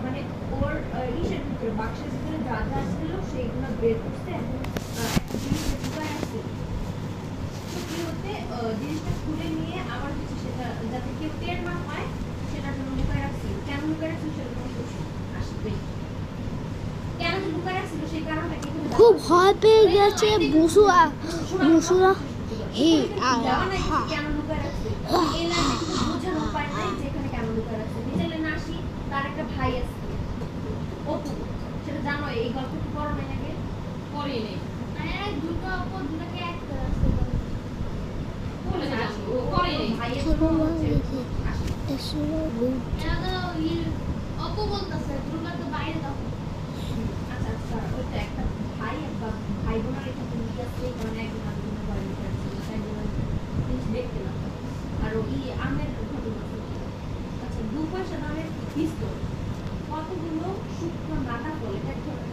ভিতরে বাক্সের ভিতরে যা যা ছিল সেইগুলো বের করতে জিনিসটা খুলে নিয়ে আবার হচ্ছে সেটা যাতে কেউ টের না পায় সেটার জন্য লুকায় কেন লুকায় সেটা কেন লুকায় রাখছিল সেই কারণটা কি খুব? ভয় পেয়ে গেছে বসুয়া শোনো, বসুয়া হে জানা আহা নাই যে কেন লুকায় রাখছে? এই লাইনে কিন্তু বোঝানো উপায় নাই যে এখানে কেন লুকায় রাখছে। নিজের লাইনে আসি, তার একটা ভাই আছে। অপু। সেটা জানো, এই পড়ো নাই আগে? এসো আচ্ছা, আচ্ছা, ওইটা একটা ভাই আর ভাই বোনের একটা জিনিস আছে, কারণে একজন আরেকজনের ঘরে লুকায় রাখছে। তাই জন্য জিনিস দেখতে না আর ওই আমের ঘটনা আচ্ছা দু পয়সা দামের পিস্তল 那麻烦我们再做。